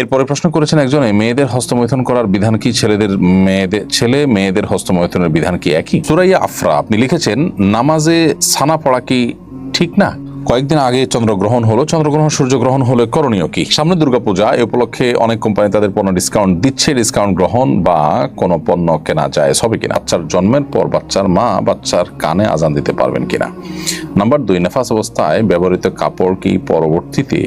এরপরে প্রশ্ন করেছেন একজন মেয়েদের হস্তমৈথন করার বিধান কি? ছেলেদের মেয়েদের, ছেলে মেয়েদের হস্তমৈথুনের বিধান কি একই? সুরাইয়া আফরা, আপনি লিখেছেন, নামাজে সানা পড়া কি ঠিক না? কয়েকদিন আগে চন্দ্রগ্রহণ হলো, চন্দ্রগ্রহণ, সূর্যগ্রহণ হলে করণীয় কি? সামনে দুর্গাপূজা, এ উপলক্ষে অনেক কোম্পানি তাদের পণ্য ডিসকাউন্ট দিচ্ছে ডিসকাউন্ট গ্রহণ বা কোনো পণ্য কেনা যায় সবে কিনা? বাচ্চার জন্মের পর বাচ্চার মা বাচ্চার কানে আজান দিতে পারবেন কিনা? নাম্বার দুই, নেফাস অবস্থায় ব্যবহৃত কাপড় কি পরবর্তীতে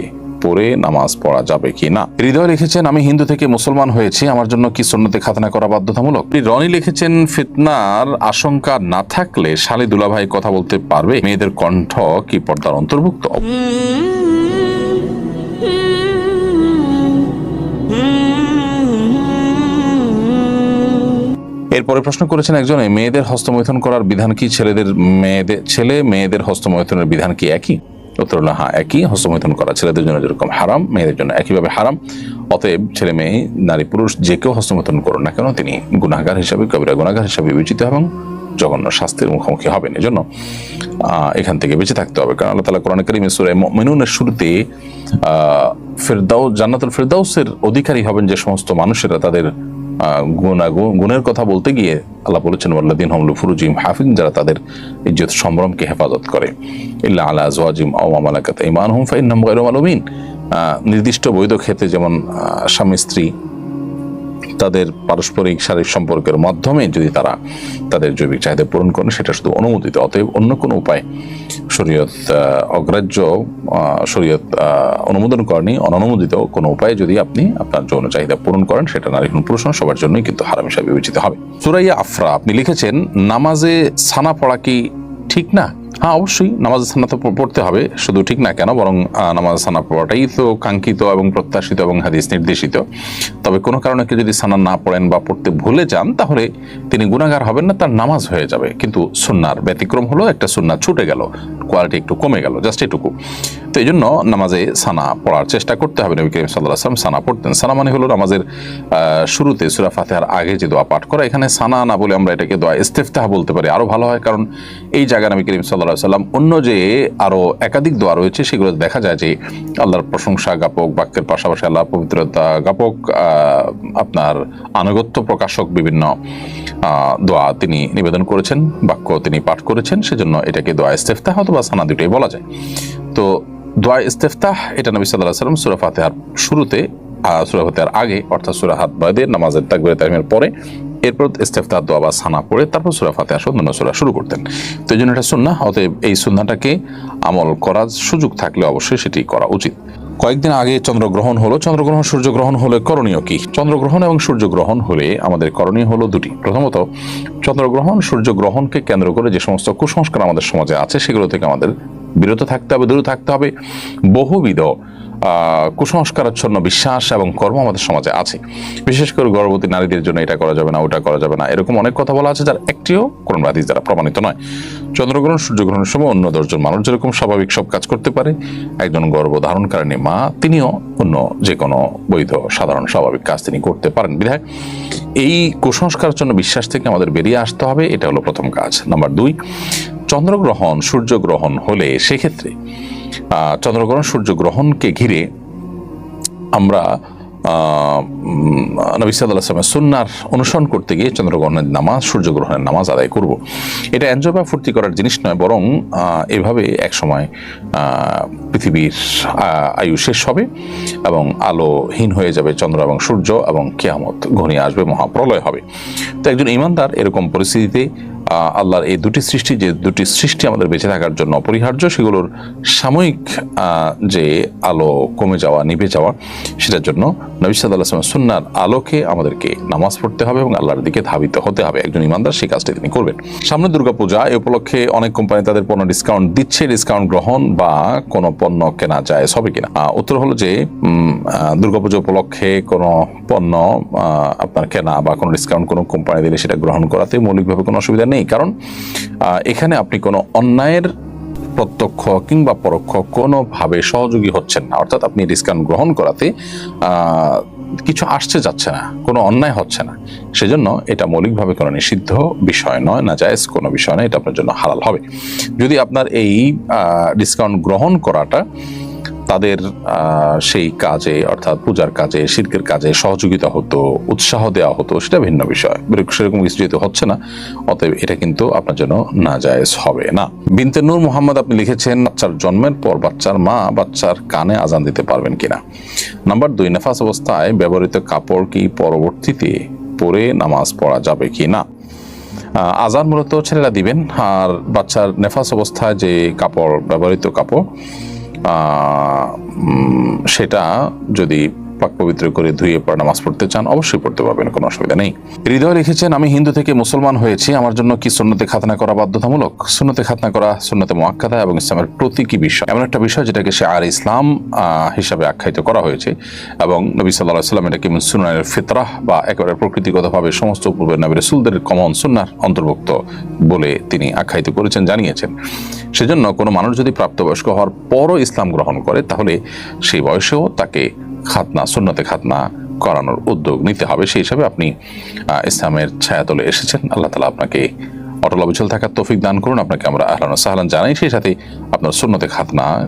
পরে নামাজ পড়া যাবে কি না? হৃদয় লিখেছেন, আমি হিন্দু থেকে মুসলমান হয়েছি, আমার জন্য কি সুন্নতে খাতনা করা বাধ্যতামূলক? রনি লিখেছেন, ফিতনার আশঙ্কা না থাকলে শালি দুলাভাই কথা বলতে পারবে? মেয়েদের কণ্ঠ কি পর্দার অন্তর্ভুক্ত? এরপরে প্রশ্ন করেছেন একজনে মেয়েদের হস্তমৈথন করার বিধান কি ছেলেদের মেয়েদের ছেলে মেয়েদের হস্তমৈথনের বিধান কি একই? উত্তর হলো হ্যাঁ একই হস্তমৈথুন করা, ছেলেদের জন্য যেরকম হারাম, মেয়েদের জন্য একইভাবে হারাম। অতএব ছেলে মেয়ে, নারী পুরুষ যে কেউ হস্তমৈথুন করুন না কেন, তিনি গুণাগার হিসাবে, কবিরা গুণাগার হিসাবে বিবেচিত এবং জঘন্য শাস্তির মুখোমুখি হবেন। এজন্য এখান থেকে বেঁচে থাকতে হবে। কারণ আল্লাহ তালা কোরআন করিম সুরে মেনুনের শুরুতে ফেরদাউ জান্নাতুল ফেরদাউসের অধিকারী হবেন যে সমস্ত মানুষেরা তাদের আহ, গুণা গু- গুণের কথা বলতে গিয়ে আল্লাহ বলেছেন আল্লাদিন হমলু ফুরুজিম হাফিজ যারা তাদের ইজ্জত সম্ভ্রমকে হেফাজত করে। ইল্লা আলা জোয়াজিম আওয়ামালাকাত ইমান হুম ফাইন নাম গায়রুম আলমিন নির্দিষ্ট বৈধ ক্ষেত্রে যেমন স্বামী স্ত্রী তাদের পারস্পরিক শারীরিক সম্পর্কের মাধ্যমে যদি তারা তাদের জৈবিক চাহিদা পূরণ করেন সেটা শুধু অনুমোদিত, অতএব অন্য কোনো উপায় শরীয়ত অগ্রাহ্য শরীয়ত অনুমোদন করেনি, অননুমোদিত কোনো উপায়ে যদি আপনি আপনার যৌন চাহিদা পূরণ করেন, সেটা নারী হোক পুরুষ সবার জন্যই কিন্তু হারাম হিসাবে বিবেচিত হবে। সুরাইয়া আফরা, আপনি লিখেছেন, নামাজে সানা পড়া কি ঠিক না? হ্যাঁ অবশ্যই নামাজ সানা তো পড়তে হবে, শুধু ঠিক না কেন? বরং নামাজ সানা পড়াটাই তো কাঙ্ক্ষিত এবং প্রত্যাশিত এবং হাদিস নির্দেশিত। তবে কোনো কারণে কেউ যদি সানা না পড়েন বা পড়তে ভুলে যান, তাহলে তিনি গুণাগার হবেন না, তার নামাজ হয়ে যাবে। কিন্তু সুন্নার ব্যতিক্রম হলো, একটা সুন্না ছুটে গেল। কোয়ালিটি একটু কমে গেল জাস্ট এটুকু। তো এই জন্য নামাজে সানা পড়ার চেষ্টা করতে হবে। নবী করিম সাল্লাহ আসলাম সানা পড়তেন। সানা মানে হলো নামাজের শুরুতে সুরা ফাতেহার আগে যে দোয়া পাঠ করা। এখানে সানা না বলে আমরা এটাকে দোয়া ইস্তেফতাহ বলতে পারি। আরও ভালো হয় কারণ এই জায়গায় নবী করিম সাল্লাহ সাল্লাম অন্য যে আরও একাধিক দোয়া রয়েছে সেগুলো দেখা যায় যে আল্লাহর প্রশংসা জ্ঞাপক বাক্যের পাশাপাশি আল্লাহ পবিত্রতা আহ, আপনার আনুগত্য প্রকাশক বিভিন্ন দোয়া তিনি নিবেদন করেছেন বাক্য তিনি পাঠ করেছেন। সেজন্য এটাকে দোয়া ইস্তেফতাহ অথবা সানা দুটোই বলা যায়। তো দোয়া ইস্তেফতাহ, এটা নবী সাল্লাহ সাল্লাম সুরা ফাতেহার শুরুতে সুরা ফাতেহার আগে, অর্থাৎ সুরা হাত বাদের নামাজের তাকবির তাহিমের পরে, এরপর ইস্তেফতাহ, দোয়া বা সানা পড়ে, তারপর সুরা ফাতে আসুন অন্য সুরা শুরু করতেন। তো এই জন্য এটা সুন্না অতএব এই সুন্নাটাকে আমল করার সুযোগ থাকলে অবশ্যই সেটি করা উচিত। কয়েকদিন আগে চন্দ্রগ্রহণ হলো। চন্দ্রগ্রহণ, সূর্যগ্রহণ হলে করণীয় কি? চন্দ্রগ্রহণ এবং সূর্যগ্রহণ হলে আমাদের করণীয় হলো দুটি। প্রথমত, চন্দ্রগ্রহণ, সূর্যগ্রহণকে কেন্দ্র করে যে সমস্ত কুসংস্কার আমাদের সমাজে আছে, সেগুলো থেকে আমাদের বিরত থাকতে হবে, দূরে থাকতে হবে। বহুবিধ কুসংস্কারাচ্ছন্ন বিশ্বাস এবং কর্ম আমাদের সমাজে আছে। বিশেষ করে গর্ভবতী নারীদের জন্য এটা করা যাবে না, ওটা করা যাবে না। এরকম অনেক কথা বলা আছে, যার একটিও কোন হাদিস দ্বারা প্রমাণিত নয়। চন্দ্রগ্রহণ, সূর্যগ্রহণের সময় অন্য দশজন মানুষ যেরকম স্বাভাবিক সব কাজ করতে পারে, একজন গর্ভ ধারণকারিণী মা, তিনিও অন্য যে কোনো বৈধ, সাধারণ, স্বাভাবিক কাজ তিনি করতে পারেন। বিধায় এই কুসংস্কারের জন্য বিশ্বাস থেকে আমাদের বেরিয়ে আসতে হবে, এটা হলো প্রথম কাজ। নাম্বার দুই, চন্দ্রগ্রহণ, সূর্যগ্রহণ হলে সেক্ষেত্রে চন্দ্রগ্রহণ, সূর্যগ্রহণকে ঘিরে আমরা নবী সাল্লাহ আসলামের সুন্নার অনুসরণ করতে গিয়ে চন্দ্রগ্রহণের নামাজ, সূর্যগ্রহণের নামাজ আদায় করব। এটা এনজয় বা ফুর্তি করার জিনিস নয়, বরং এভাবে এক সময় পৃথিবীর আয়ু শেষ হবে এবং আলোহীন হয়ে যাবে চন্দ্র এবং সূর্য এবং কেয়ামত। ঘনিয়ে আসবে, মহাপ্রলয় হবে। তো একজন ইমানদার এরকম পরিস্থিতিতে আল্লাহর এই দুটি সৃষ্টি, যে দুটি সৃষ্টি আমাদের বেঁচে থাকার জন্য অপরিহার্য, সেগুলোর সাময়িক যে আলো কমে যাওয়া, নিভে যাওয়া, সেটার জন্য নবী আসলামের সুন্নার আলোকে আমাদেরকে নামাজ পড়তে হবে এবং আল্লাহর দিকে ধাবিত হতে হবে। একজন ইমানদার সেই কাজটি তিনি করবেন। সামনে দুর্গাপূজা এ উপলক্ষে অনেক কোম্পানি তাদের পণ্য ডিসকাউন্ট দিচ্ছে। ডিসকাউন্ট গ্রহণ বা কোনো পণ্য কেনা যায় সবে কিনা? উত্তর হলো যে দুর্গাপূজা উপলক্ষে কোনো পণ্য আপনার কেনা বা কোনো ডিসকাউন্ট কোনো কোম্পানি দিলে সেটা গ্রহণ করাতে মৌলিকভাবে কোনো অসুবিধা নেই। কারণ এখানে আপনি কোনো অন্যায়ের প্রত্যক্ষ কিংবা পরোক্ষ কোনোভাবে সহযোগী হচ্ছেন না। অর্থাৎ আপনি ডিসকাউন্ট গ্রহণ করাতে কিছু আসছে যাচ্ছে না, কোনো অন্যায় হচ্ছে না। সেজন্য এটা মৌলিকভাবে কোনো নিষিদ্ধ বিষয় নয় না জায়েজ কোনো বিষয় নয়, এটা আপনার জন্য হালাল হবে। যদি আপনার এই ডিসকাউন্ট গ্রহণ করাটা তাদের সেই কাজে, অর্থাৎ পূজার কাজে, শিল্পের কাজে সহযোগিতা হতো, উৎসাহ দেওয়া হতো, সেটা ভিন্ন বিষয়। সেরকম কিছু যেহেতু হচ্ছে না, অতএব এটা কিন্তু আপনার জন্য না জায়েজ হবে না। বিনতে নূর মোহাম্মদ আপনি লিখেছেন, বাচ্চার জন্মের পর বাচ্চার মা বাচ্চার কানে আজান দিতে পারবেন কিনা? নাম্বার দুই, নেফাস অবস্থায় ব্যবহৃত কাপড় কি পরবর্তীতে পরে নামাজ পড়া যাবে কি না আজান মূলত ছেলেরা দিবেন, আর বাচ্চার নেফাস অবস্থায় যে কাপড়, ব্যবহৃত কাপড় সেটা যদি পাক পবিত্র করে ধুয়ে পরে নামাজ পড়তে চান, অবশ্যই পড়তে পারবেন, কোনো অসুবিধা নেই। হৃদয় লিখেছেন, আমি হিন্দু থেকে মুসলমান হয়েছি, আমার জন্য কি সুন্নতে খাতনা করা বাধ্যতামূলক? সুন্নতে খাতনা করা সুন্নতে মোয়াক্কাদা এবং ইসলামের প্রতীকী বিষয়। এমন একটা বিষয় যেটাকে সে আর ইসলাম হিসাবে আখ্যায়িত করা হয়েছে এবং নবী সাল্লাহ সাল্লাম এটাকে সুনানের ফিতরাহ বা একেবারে প্রকৃতিগতভাবে সমস্ত পূর্বের নবী রসুলদের কমন সুন্নার অন্তর্ভুক্ত বলে তিনি আখ্যায়িত করেছেন, জানিয়েছেন। সেজন্য কোনো মানুষ যদি প্রাপ্তবয়স্ক হওয়ার পরও ইসলাম গ্রহণ করে, তাহলে সেই বয়সেও তাকে খাতনা, সুন্নতে খাতনা করানোর উদ্যোগ নিতে হবে। সেই হিসাবে আপনি ইসলামের ছায়াতলে এসেছেন। আল্লাহ তালা আপনাকে অটল অবিচল থাকার তৌফিক দান করুন। আপনাকে আমরা আহলান সাহলান জানাই। সেই সাথে আপনার সুন্নতে খাতনা